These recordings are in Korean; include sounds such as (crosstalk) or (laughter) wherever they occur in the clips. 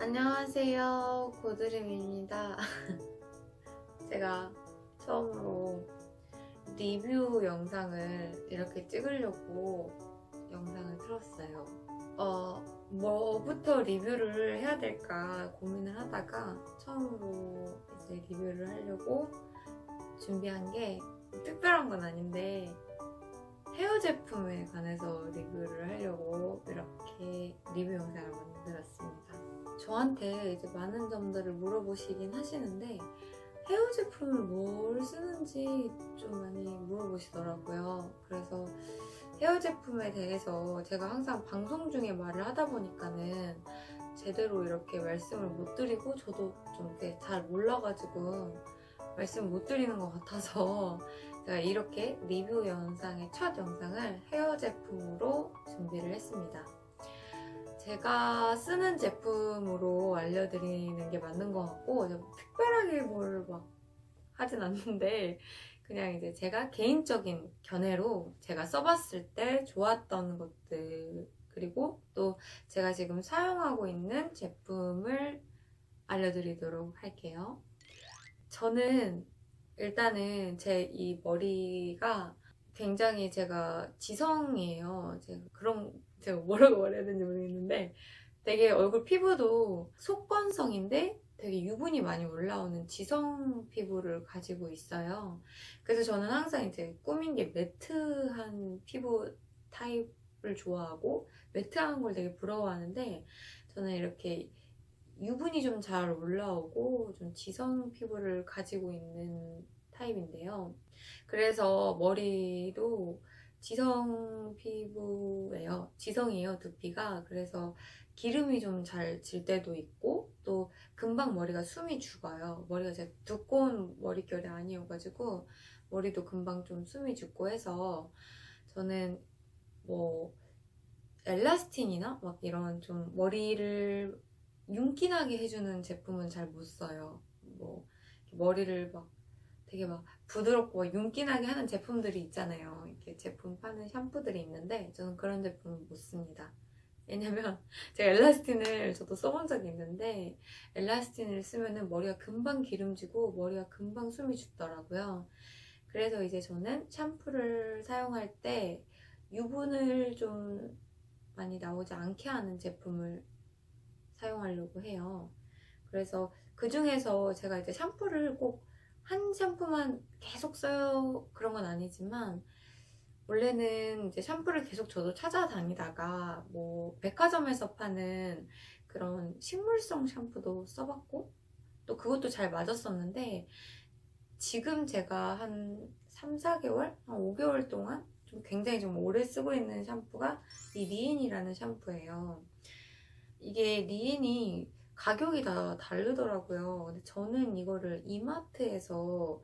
안녕하세요. 고드림입니다. (laughs) 제가 처음으로 리뷰 영상을 이렇게 찍으려고 영상을 틀었어요. 어, 뭐부터 리뷰를 해야 될까 고민을 하다가 처음으로 이제 리뷰를 하려고 준비한 게 특별한 건 아닌데 헤어 제품에 관해서 리뷰를 하려고 이렇게 리뷰 영상을 만들었습니다. 저한테 이제 많은 점들을 물어보시긴 하시는데 헤어 제품을 뭘 쓰는지 좀 많이 물어보시더라고요. 그래서 헤어 제품에 대해서 제가 항상 방송 중에 말을 하다 보니까는 제대로 이렇게 말씀을 못 드리고 저도 좀 이렇게 잘 몰라가지고 말씀 못 드리는 것 같아서 (laughs) 제가 이렇게 리뷰 영상의 첫 영상을 헤어 제품으로 준비를 했습니다. 제가 쓰는 제품으로 알려드리는 게 맞는 것 같고 특별하게 뭘 막 하진 않는데 (laughs) 그냥 이제 제가 개인적인 견해로 제가 써봤을 때 좋았던 것들 그리고 또 제가 지금 사용하고 있는 제품을 알려드리도록 할게요. 저는 일단은 제 이 머리가 굉장히 제가 지성이에요. 제가 그런 제가 뭐라고 (laughs) 말해야 되는지 모르겠는데 되게 얼굴 피부도 속건성인데 되게 유분이 많이 올라오는 지성 피부를 가지고 있어요. 그래서 저는 항상 이제 꾸민 게 매트한 피부 타입을 좋아하고 매트한 걸 되게 부러워하는데 저는 이렇게 유분이 좀 잘 올라오고 좀 지성 피부를 가지고 있는 타입인데요. 그래서 머리도 지성 피부예요. 지성이에요, 두피가. 그래서 기름이 좀 잘 질 때도 있고 또 금방 머리가 숨이 죽어요. 머리가 제가 두꺼운 머릿결이 아니어가지고 머리도 금방 좀 숨이 죽고 해서 저는 뭐 엘라스틴이나 막 이런 좀 머리를 윤기나게 해주는 제품은 잘 못 써요. 뭐 머리를 막 되게 막 부드럽고 막 윤기나게 하는 제품들이 있잖아요. 이렇게 제품 파는 샴푸들이 있는데 저는 그런 제품은 못 씁니다. 왜냐면 (laughs) 제가 엘라스틴을 저도 써본 적이 있는데 엘라스틴을 쓰면은 머리가 금방 기름지고 머리가 금방 숨이 죽더라고요. 그래서 이제 저는 샴푸를 사용할 때 유분을 좀 많이 나오지 않게 하는 제품을 사용하려고 해요. 그래서 그 중에서 제가 이제 샴푸를 꼭 한 샴푸만 계속 써요 그런 건 아니지만 원래는 이제 샴푸를 계속 저도 찾아다니다가 뭐 백화점에서 파는 그런 식물성 샴푸도 써봤고 또 그것도 잘 맞았었는데 지금 제가 한 3, 4개월? 한 5개월 동안 좀 굉장히 좀 오래 쓰고 있는 샴푸가 이 리엔이라는 샴푸예요. 이게 리엔이 가격이 다 다르더라고요. 근데 저는 이거를 이마트에서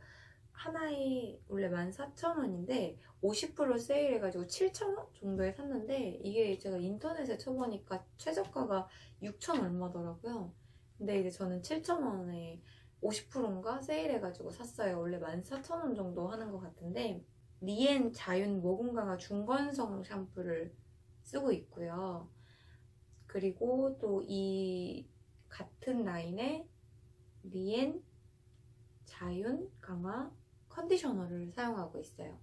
하나에 원래 14,000원인데 50% 세일해가지고 7,000원 정도에 샀는데 이게 제가 인터넷에 쳐보니까 최저가가 6,000 얼마더라고요. 근데 이제 저는 7,000원에 50%인가 세일해가지고 샀어요. 원래 14,000원 정도 하는 것 같은데 리엔 자윤 모공 강화 중건성 샴푸를 쓰고 있고요. 그리고 또 이 같은 라인의 리엔 자윤 강화 컨디셔너를 사용하고 있어요.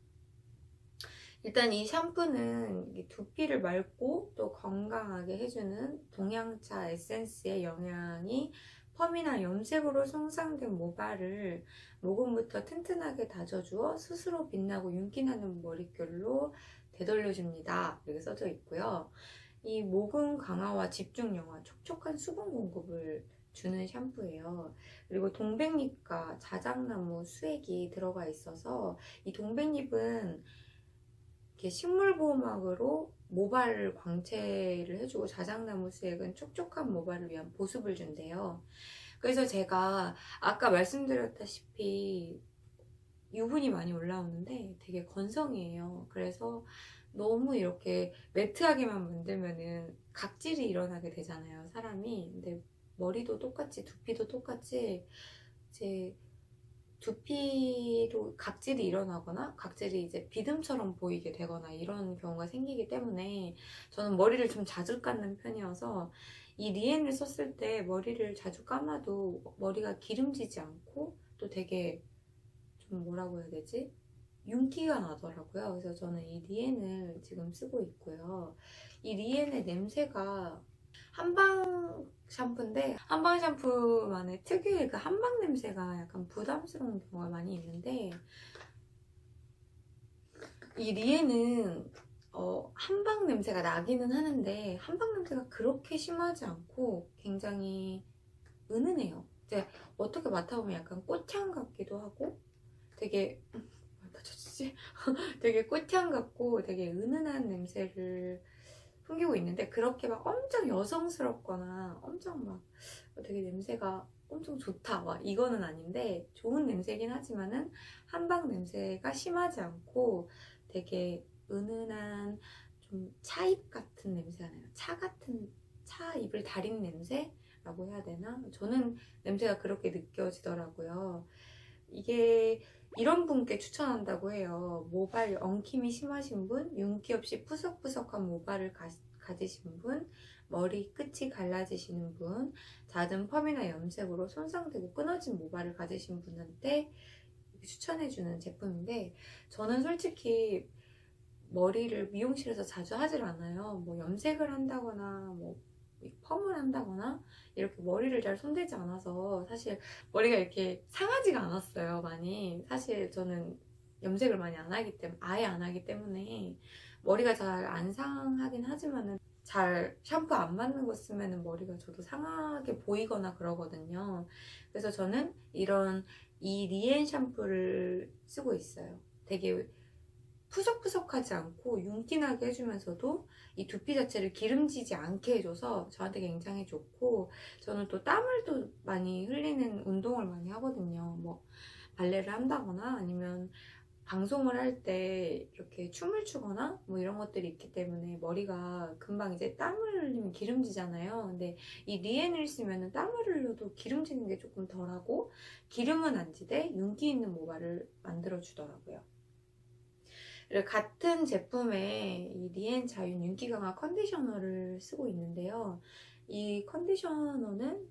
일단 이 샴푸는 이 두피를 맑고 또 건강하게 해주는 동양차 에센스의 영향이 펌이나 염색으로 손상된 모발을 모공부터 튼튼하게 다져주어 스스로 빛나고 윤기나는 머릿결로 되돌려줍니다. 이렇게 써져 있고요. 이 모공 강화와 집중 영화, 촉촉한 수분 공급을 주는 샴푸예요. 그리고 동백잎과 자작나무 수액이 들어가 있어서 이 동백잎은 이렇게 식물보호막으로 모발을 광채를 해주고 자작나무 수액은 촉촉한 모발을 위한 보습을 준대요. 그래서 제가 아까 말씀드렸다시피 유분이 많이 올라오는데 되게 건성이에요. 그래서 너무 이렇게 매트하게만 만들면은 각질이 일어나게 되잖아요, 사람이. 근데 머리도 똑같이, 두피도 똑같이 이제 두피로 각질이 일어나거나 각질이 이제 비듬처럼 보이게 되거나 이런 경우가 생기기 때문에 저는 머리를 좀 자주 감는 편이어서 이 리엔을 썼을 때 머리를 자주 감아도 머리가 기름지지 않고 또 되게 좀 뭐라고 해야 되지? 윤기가 나더라고요. 그래서 저는 이 리엔을 지금 쓰고 있고요. 이 리엔의 냄새가 한방 샴푸인데 한방 샴푸만의 특유의 그 한방 냄새가 약간 부담스러운 경우가 많이 있는데 이 리엔은 어, 한방 냄새가 나기는 하는데 한방 냄새가 그렇게 심하지 않고 굉장히 은은해요. 이제 어떻게 맡아보면 약간 꽃향 같기도 하고 되게 음, 뭐다 쳤지? (laughs) 되게 꽃향 같고 되게 은은한 냄새를 풍기고 있는데 그렇게 막 엄청 여성스럽거나 엄청 막 되게 냄새가 엄청 좋다 막 이거는 아닌데 좋은 냄새긴 하지만은 한방 냄새가 심하지 않고 되게 은은한 좀 차잎 같은 냄새가 나요. 차 같은 차 잎을 달인 냄새라고 해야 되나? 저는 냄새가 그렇게 느껴지더라고요. 이게 이런 분께 추천한다고 해요. 모발 엉킴이 심하신 분, 윤기 없이 푸석푸석한 모발을 가, 가지신 분, 머리 끝이 갈라지시는 분, 잦은 펌이나 염색으로 손상되고 끊어진 모발을 가지신 분한테 추천해주는 제품인데 저는 솔직히 머리를 미용실에서 자주 하질 않아요. 뭐 염색을 한다거나 뭐 펌을 한다거나 이렇게 머리를 잘 손대지 않아서 사실 머리가 이렇게 상하지가 않았어요 많이. 사실 저는 염색을 많이 안 하기 때문에 아예 안 하기 때문에 머리가 잘 안 상하긴 하지만은 잘 샴푸 안 맞는 거 쓰면은 머리가 저도 상하게 보이거나 그러거든요. 그래서 저는 이런 이 리엔 샴푸를 쓰고 있어요. 되게 푸석푸석하지 않고 윤기나게 해주면서도 이 두피 자체를 기름지지 않게 해줘서 저한테 굉장히 좋고 저는 또 땀을 또 많이 흘리는 운동을 많이 하거든요. 뭐 발레를 한다거나 아니면 방송을 할 때 이렇게 춤을 추거나 뭐 이런 것들이 있기 때문에 머리가 금방 이제 땀을 흘리면 기름지잖아요. 근데 이 리엔을 쓰면 땀을 흘려도 기름지는 게 조금 덜하고 기름은 안 지대 윤기 있는 모발을 만들어 주더라고요. 같은 제품의 이 리엔 자윤 윤기 강화 컨디셔너를 쓰고 있는데요. 이 컨디셔너는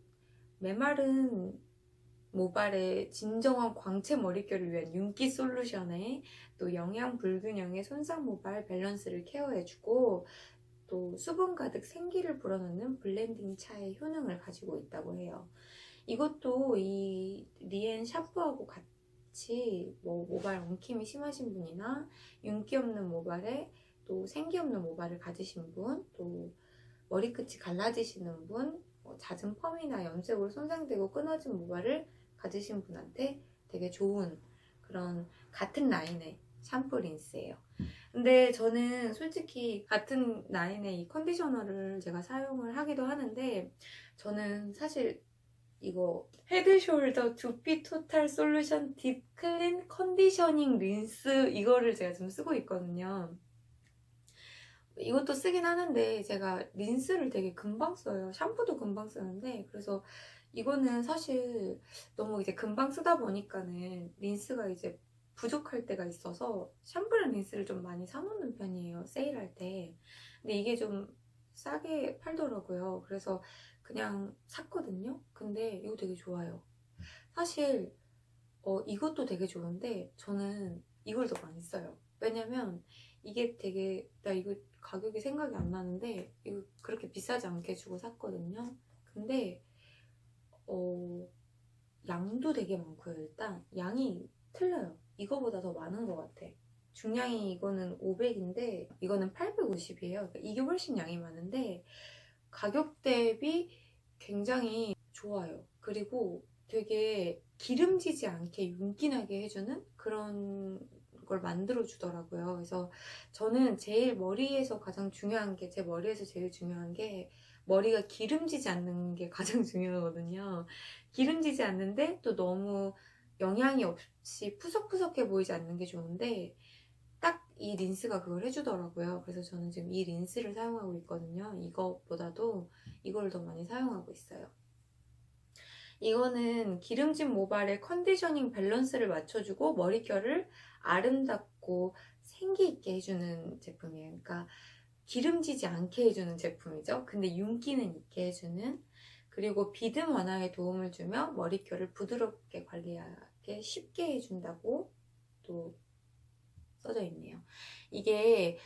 메마른 모발의 진정한 광채 머릿결을 위한 윤기 솔루션에 또 영양 불균형의 손상 모발 밸런스를 케어해주고 또 수분 가득 생기를 불어넣는 블렌딩 차의 효능을 가지고 있다고 해요. 이것도 이 리엔 샴푸하고 같 이 뭐 모발 엉킴이 심하신 분이나 윤기 없는 모발에 또 생기 없는 모발을 가지신 분, 또 머리끝이 갈라지시는 분, 뭐 잦은 펌이나 염색으로 손상되고 끊어진 모발을 가지신 분한테 되게 좋은 그런 같은 라인의 샴푸 린스예요. 근데 저는 솔직히 같은 라인의 이 컨디셔너를 제가 사용을 하기도 하는데 저는 사실 이거 헤드숄더 두피 토탈 솔루션 딥 클린 컨디셔닝 린스 이거를 제가 지금 쓰고 있거든요. 이것도 쓰긴 하는데 제가 린스를 되게 금방 써요. 샴푸도 금방 쓰는데 그래서 이거는 사실 너무 이제 금방 쓰다 보니까는 린스가 이제 부족할 때가 있어서 샴푸랑 린스를 좀 많이 사놓는 편이에요. 세일할 때. 근데 이게 좀 싸게 팔더라고요. 그래서 그냥 샀거든요. 근데 이거 되게 좋아요. 사실 어, 이것도 되게 좋은데 저는 이걸 더 많이 써요. 왜냐면 이게 되게 나 이거 가격이 생각이 안 나는데 이거 그렇게 비싸지 않게 주고 샀거든요. 근데 어, 양도 되게 많고요. 일단 양이 틀려요. 이거보다 더 많은 것 같아. 중량이 이거는 500인데 이거는 850이에요. 그러니까 이게 훨씬 양이 많은데 가격 대비 굉장히 좋아요. 그리고 되게 기름지지 않게 윤기나게 해주는 그런 걸 만들어 주더라고요. 그래서 저는 제일 머리에서 가장 중요한 게 제 머리에서 제일 중요한 게 머리가 기름지지 않는 게 (laughs) 가장 중요하거든요. 기름지지 않는데 또 너무 영양이 없이 푸석푸석해 보이지 않는 게 좋은데 딱 이 린스가 그걸 해주더라고요. 그래서 저는 지금 이 린스를 사용하고 있거든요. 이것보다도 이걸 더 많이 사용하고 있어요. 이거는 기름진 모발의 컨디셔닝 밸런스를 맞춰주고 머릿결을 아름답고 생기 있게 해주는 제품이에요. 그러니까 기름지지 않게 해주는 제품이죠. 근데 윤기는 있게 해주는 그리고 비듬 완화에 도움을 주며 머릿결을 부드럽게 관리하게 쉽게 해준다고 또 써져 있네요. 이게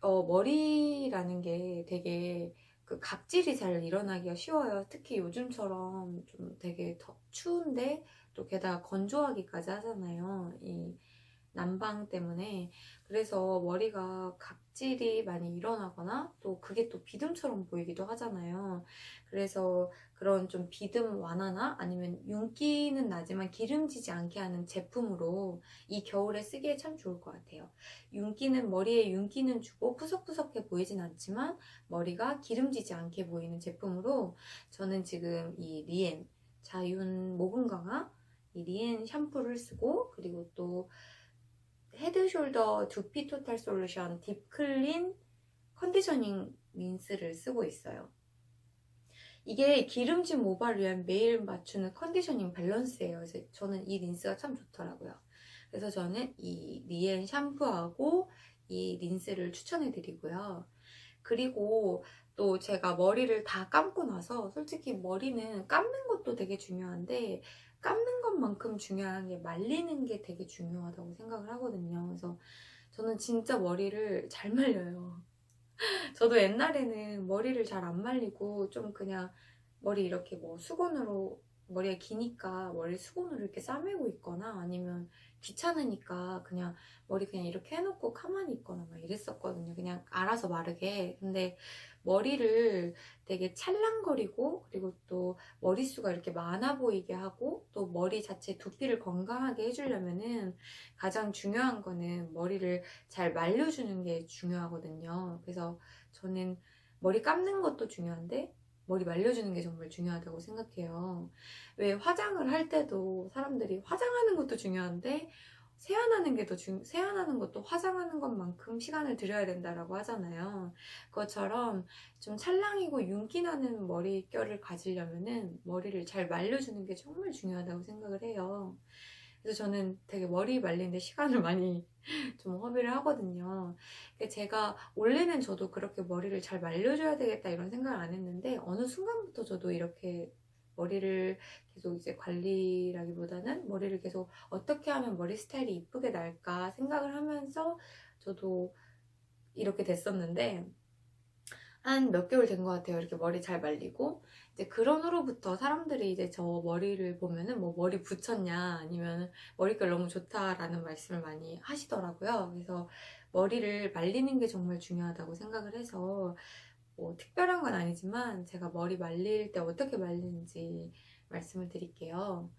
어, 머리라는 게 되게 그 각질이 잘 일어나기가 쉬워요. 특히 요즘처럼 좀 되게 더 추운데 또 게다가 건조하기까지 하잖아요. 이 난방 때문에. 그래서 머리가 각 질이 많이 일어나거나 또 그게 또 비듬처럼 보이기도 하잖아요. 그래서 그런 좀 비듬 완화나 아니면 윤기는 나지만 기름지지 않게 하는 제품으로 이 겨울에 쓰기에 참 좋을 것 같아요. 윤기는 머리에 윤기는 주고 푸석푸석해 보이진 않지만 머리가 기름지지 않게 보이는 제품으로 저는 지금 이 리엔 자윤 모근 강화 이 리엔 샴푸를 쓰고 그리고 또 헤드숄더 두피 토탈 솔루션 딥클린 컨디셔닝 민스를 쓰고 있어요. 이게 기름진 모발을 위한 매일 맞추는 컨디셔닝 밸런스예요. 저는 이 린스가 참 좋더라고요. 그래서 저는 이 리엔 샴푸하고 이 린스를 추천해 드리고요. 그리고 또 제가 머리를 다 감고 나서 솔직히 머리는 감는 것도 되게 중요한데 감는 것만큼 중요한 게 말리는 게 되게 중요하다고 생각을 하거든요. 그래서 저는 진짜 머리를 잘 말려요. (laughs) 저도 옛날에는 머리를 잘 안 말리고 좀 그냥 머리 이렇게 뭐 수건으로 머리가 기니까 머리 수건으로 이렇게 싸매고 있거나 아니면 귀찮으니까 그냥 머리 그냥 이렇게 해놓고 가만히 있거나 막 이랬었거든요. 그냥 알아서 마르게. 근데 머리를 되게 찰랑거리고 그리고 또 머리수가 이렇게 많아 보이게 하고 또 머리 자체 두피를 건강하게 해주려면은 가장 중요한 거는 머리를 잘 말려주는 게 중요하거든요. 그래서 저는 머리 감는 것도 중요한데 머리 말려주는 게 정말 중요하다고 생각해요. 왜 화장을 할 때도 사람들이 화장하는 것도 중요한데 세안하는 게 더 중, 세안하는 것도 화장하는 것만큼 시간을 들여야 된다라고 하잖아요. 그것처럼 좀 찰랑이고 윤기 나는 머릿결을 가지려면은 머리를 잘 말려주는 게 정말 중요하다고 생각을 해요. 그래서 저는 되게 머리 말리는데 시간을 많이 (laughs) 좀 허비를 하거든요. 근데 제가 원래는 저도 그렇게 머리를 잘 말려줘야 되겠다 이런 생각을 안 했는데 어느 순간부터 저도 이렇게 머리를 계속 이제 관리라기보다는 머리를 계속 어떻게 하면 머리 스타일이 이쁘게 날까 생각을 하면서 저도 이렇게 됐었는데 한 몇 개월 된 것 같아요. 이렇게 머리 잘 말리고 이제 그런 후로부터 사람들이 이제 저 머리를 보면은 뭐 머리 붙였냐 아니면 머릿결 너무 좋다라는 말씀을 많이 하시더라고요. 그래서 머리를 말리는 게 정말 중요하다고 생각을 해서 뭐 특별한 건 아니지만 제가 머리 말릴 때 어떻게 말리는지 말씀을 드릴게요.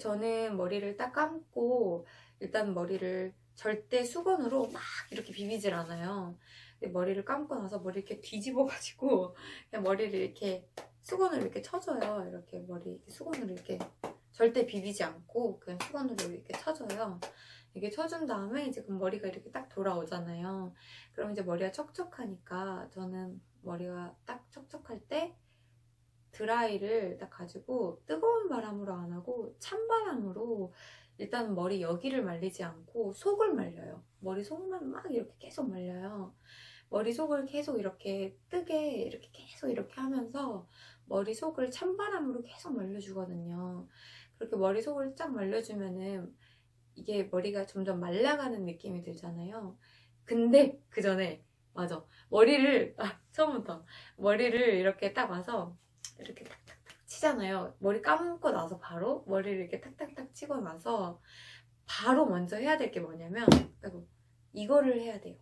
저는 머리를 딱 감고 일단 머리를 절대 수건으로 막 이렇게 비비질 않아요. 머리를 감고 나서 머리 이렇게 뒤집어가지고 (laughs) 그냥 머리를 이렇게 수건으로 이렇게 쳐줘요. 이렇게 머리 수건으로 이렇게 절대 비비지 않고 그냥 수건으로 이렇게 쳐줘요. 이렇게 쳐준 다음에 이제 그 머리가 이렇게 딱 돌아오잖아요. 그럼 이제 머리가 척척하니까 저는 머리가 딱 척척할 때 드라이를 딱 가지고 뜨거운 바람으로 안 하고 찬 바람으로 일단 머리 여기를 말리지 않고 속을 말려요. 머리 속만 막 이렇게 계속 말려요. 머리 속을 계속 이렇게 뜨게 이렇게 계속 이렇게 하면서 머리 속을 찬바람으로 계속 말려주거든요. 그렇게 머리 속을 쫙 말려주면은 이게 머리가 점점 말라가는 느낌이 들잖아요. 근데 그 전에 맞아 머리를 아 처음부터 머리를 이렇게 딱 와서 이렇게 탁탁탁 치잖아요. 머리 감고 나서 바로 머리를 이렇게 탁탁탁 치고 나서 바로 먼저 해야 될 게 뭐냐면 이거를 해야 돼요.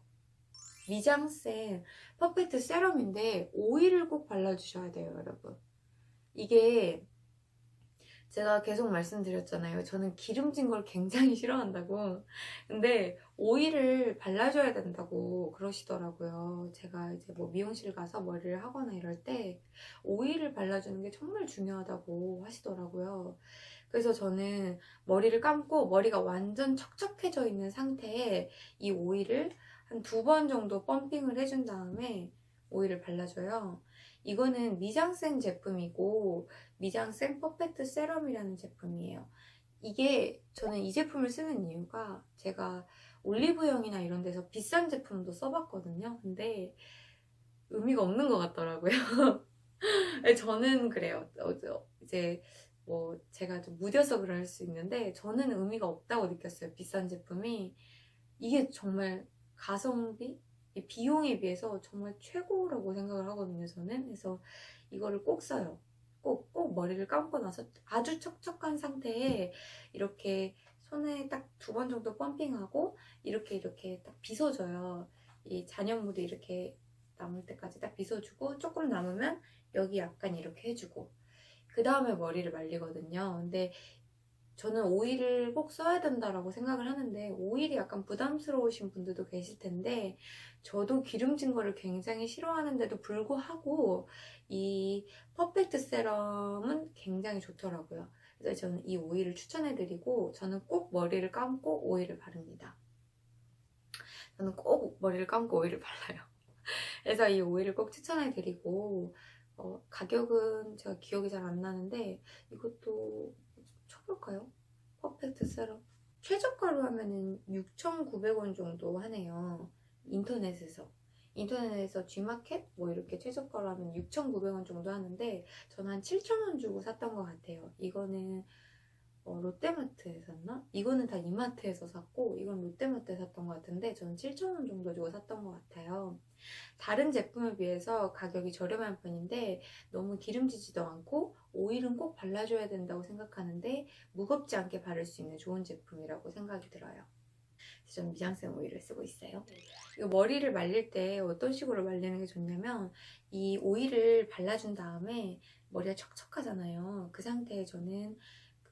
미장센 퍼펙트 세럼인데 오일을 꼭 발라주셔야 돼요, 여러분. 이게 제가 계속 말씀드렸잖아요. 저는 기름진 걸 굉장히 싫어한다고. 근데 오일을 발라줘야 된다고 그러시더라고요. 제가 이제 뭐 미용실 가서 머리를 하거나 이럴 때 오일을 발라주는 게 정말 중요하다고 하시더라고요. 그래서 저는 머리를 감고 머리가 완전 척척해져 있는 상태에 이 오일을 한 두 번 정도 펌핑을 해준 다음에 오일을 발라줘요. 이거는 미장센 제품이고 미장센 퍼펙트 세럼이라는 제품이에요. 이게 저는 이 제품을 쓰는 이유가 제가 올리브영이나 이런 데서 비싼 제품도 써봤거든요. 근데 의미가 없는 것 같더라고요. (laughs) 저는 그래요. 어, 이제 뭐 제가 좀 무뎌서 그럴 수 있는데 저는 의미가 없다고 느꼈어요. 비싼 제품이 이게 정말 가성비 이 비용에 비해서 정말 최고라고 생각을 하거든요. 저는 그래서 이거를 꼭 써요. 꼭, 꼭 머리를 감고 나서 아주 촉촉한 상태에 이렇게 손에 딱 두 번 정도 펌핑하고 이렇게 이렇게 딱 빗어줘요. 이 잔여물이 이렇게 남을 때까지 딱 빗어주고 조금 남으면 여기 약간 이렇게 해주고 그 다음에 머리를 말리거든요. 근데 저는 오일을 꼭 써야 된다라고 생각을 하는데 오일이 약간 부담스러우신 분들도 계실 텐데 저도 기름진 거를 굉장히 싫어하는데도 불구하고 이 퍼펙트 세럼은 굉장히 좋더라고요. 그래서 저는 이 오일을 추천해드리고 저는 꼭 머리를 감고 오일을 바릅니다. 저는 꼭 머리를 감고 오일을 발라요. (laughs) 그래서 이 오일을 꼭 추천해드리고 어, 가격은 제가 기억이 잘 안 나는데 이것도 쳐볼까요? 퍼펙트 세럼 최저가로 하면은 6,900원 정도 하네요. 인터넷에서 인터넷에서 G마켓 뭐 이렇게 최저가로 하면 6,900원 정도 하는데 저는 한 7,000원 주고 샀던 것 같아요. 이거는 어, 롯데마트에 샀나? 이거는 다 이마트에서 샀고 이건 롯데마트에 샀던 것 같은데 저는 7,000원 정도 주고 샀던 것 같아요. 다른 제품에 비해서 가격이 저렴한 편인데 너무 기름지지도 않고 오일은 꼭 발라줘야 된다고 생각하는데 무겁지 않게 바를 수 있는 좋은 제품이라고 생각이 들어요. 저는 미장센 오일을 쓰고 있어요. 이 머리를 말릴 때 어떤 식으로 말리는 게 좋냐면 이 오일을 발라준 다음에 머리가 척척하잖아요. 그 상태에 저는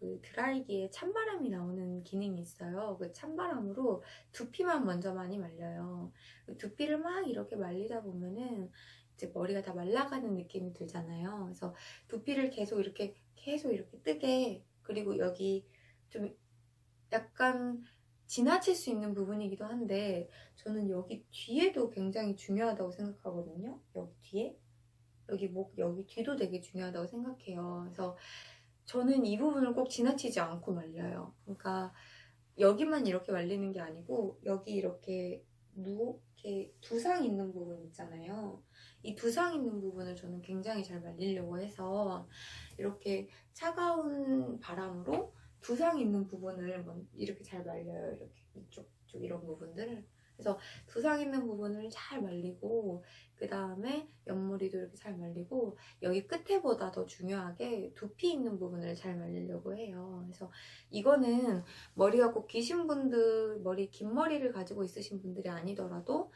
그 드라이기에 찬바람이 나오는 기능이 있어요. 그 찬바람으로 두피만 먼저 많이 말려요. 그 두피를 막 이렇게 말리다 보면은 이제 머리가 다 말라가는 느낌이 들잖아요. 그래서 두피를 계속 이렇게 계속 이렇게 뜨게 그리고 여기 좀 약간 지나칠 수 있는 부분이기도 한데 저는 여기 뒤에도 굉장히 중요하다고 생각하거든요. 여기 뒤에 여기 목 여기 뒤도 되게 중요하다고 생각해요. 그래서 저는 이 부분을 꼭 지나치지 않고 말려요. 그러니까 여기만 이렇게 말리는 게 아니고 여기 이렇게 누 이렇게 두상 있는 부분 있잖아요. 이 두상 있는 부분을 저는 굉장히 잘 말리려고 해서 이렇게 차가운 바람으로 두상 있는 부분을 이렇게 잘 말려요. 이렇게 이쪽, 이쪽 이런 부분들을. 그래서 두상 있는 부분을 잘 말리고 그 다음에 옆머리도 이렇게 잘 말리고 여기 끝에보다 더 중요하게 두피 있는 부분을 잘 말리려고 해요. 그래서 이거는 머리가 꼭 기신 분들, 머리 긴 머리를 가지고 있으신 분들이 아니더라도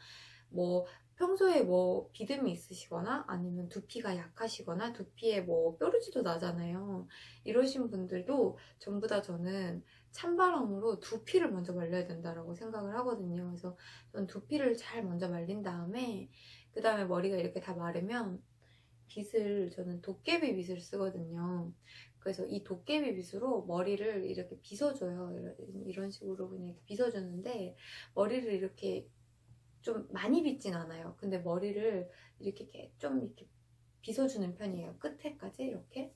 뭐 평소에 뭐 비듬이 있으시거나 아니면 두피가 약하시거나 두피에 뭐 뾰루지도 나잖아요. 이러신 분들도 전부 다 저는 찬바람으로 두피를 먼저 말려야 된다고 생각을 하거든요. 그래서 저는 두피를 잘 먼저 말린 다음에 그 다음에 머리가 이렇게 다 마르면 빗을 저는 도깨비 빗을 쓰거든요. 그래서 이 도깨비 빗으로 머리를 이렇게 빗어줘요. 이런 식으로 그냥 빗어주는데 머리를 이렇게 좀 많이 빗진 않아요. 근데 머리를 이렇게 좀 이렇게 빗어주는 편이에요. 끝에까지 이렇게.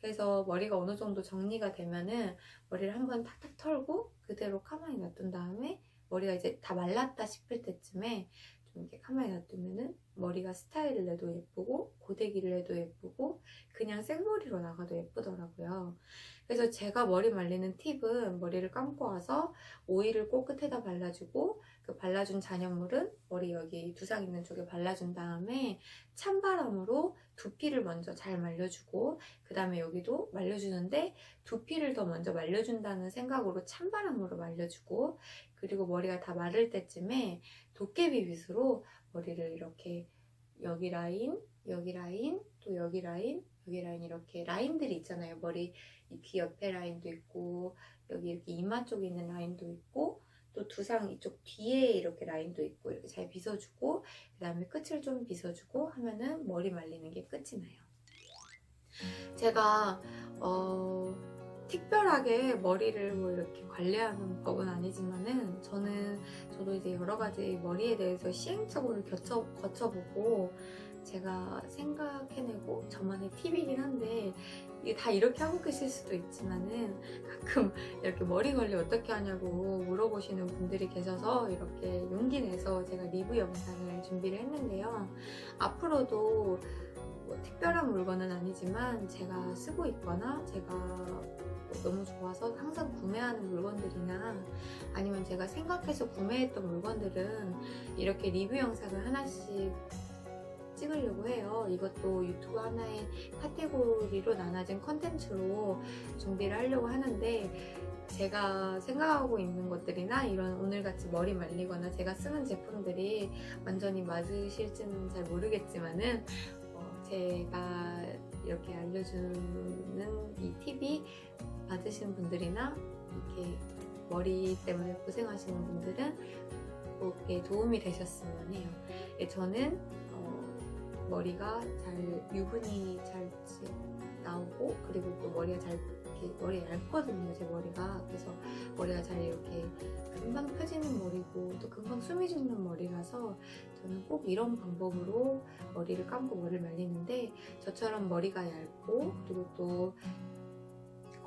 그래서 머리가 어느 정도 정리가 되면은 머리를 한번 탁탁 털고 그대로 가만히 놔둔 다음에 머리가 이제 다 말랐다 싶을 때쯤에 좀 이렇게 가만히 놔두면은 머리가 스타일을 내도 예쁘고 고데기를 해도 예쁘고 그냥 생머리로 나가도 예쁘더라고요. 그래서 제가 머리 말리는 팁은 머리를 감고 와서 오일을 꼭 끝에다 발라주고 그 발라준 잔여물은 머리 여기 두상 있는 쪽에 발라준 다음에 찬바람으로 두피를 먼저 잘 말려주고 그 다음에 여기도 말려주는데 두피를 더 먼저 말려준다는 생각으로 찬바람으로 말려주고 그리고 머리가 다 마를 때쯤에 도깨비 빗으로 머리를 이렇게 여기 라인, 여기 라인, 또 여기 라인, 여기 라인 이렇게 라인들이 있잖아요. 머리 귀 옆에 라인도 있고 여기 이렇게 이마 쪽에 있는 라인도 있고 또 두상 이쪽 뒤에 이렇게 라인도 있고 이렇게 잘 빗어주고 그 다음에 끝을 좀 빗어주고 하면은 머리 말리는 게 끝이 나요. 제가 어, 특별하게 머리를 뭐 이렇게 관리하는 법은 아니지만은 저는 저도 이제 여러 가지 머리에 대해서 시행착오를 거쳐, 거쳐보고 제가 생각해내고 저만의 팁이긴 한데 이게 다 이렇게 하고 계실 수도 있지만은 가끔 (laughs) 이렇게 머리 관리 어떻게 하냐고 물어보시는 분들이 계셔서 이렇게 용기 내서 제가 리뷰 영상을 준비를 했는데요. 앞으로도 뭐 특별한 물건은 아니지만 제가 쓰고 있거나 제가 뭐 너무 좋아서 항상 구매하는 물건들이나 아니면 제가 생각해서 구매했던 물건들은 이렇게 리뷰 영상을 하나씩 찍으려고 해요. 이것도 유튜브 하나의 카테고리로 나눠진 컨텐츠로 준비를 하려고 하는데 제가 생각하고 있는 것들이나 이런 오늘같이 머리 말리거나 제가 쓰는 제품들이 완전히 맞으실지는 잘 모르겠지만은 어, 제가 이렇게 알려주는 이 팁이 받으신 분들이나 이렇게 머리 때문에 고생하시는 분들은 그게 도움이 되셨으면 해요. 예, 저는 어, 머리가 잘 유분이 잘 지- 나오고 그리고 또 머리가 잘 이렇게 머리가 얇거든요 제 머리가. 그래서 머리가 잘 이렇게 금방 펴지는 머리고 또 금방 숨이 죽는 머리라서 저는 꼭 이런 방법으로 머리를 감고 머리를 말리는데 저처럼 머리가 얇고 그리고 또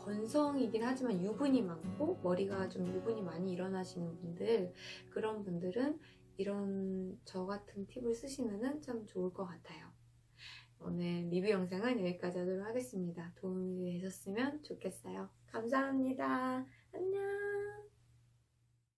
건성이긴 하지만 유분이 많고 머리가 좀 유분이 많이 일어나시는 분들 그런 분들은 이런 저 같은 팁을 쓰시면 참 좋을 것 같아요. 오늘 리뷰 영상은 여기까지 하도록 하겠습니다. 도움이 되셨으면 좋겠어요. 감사합니다. 안녕.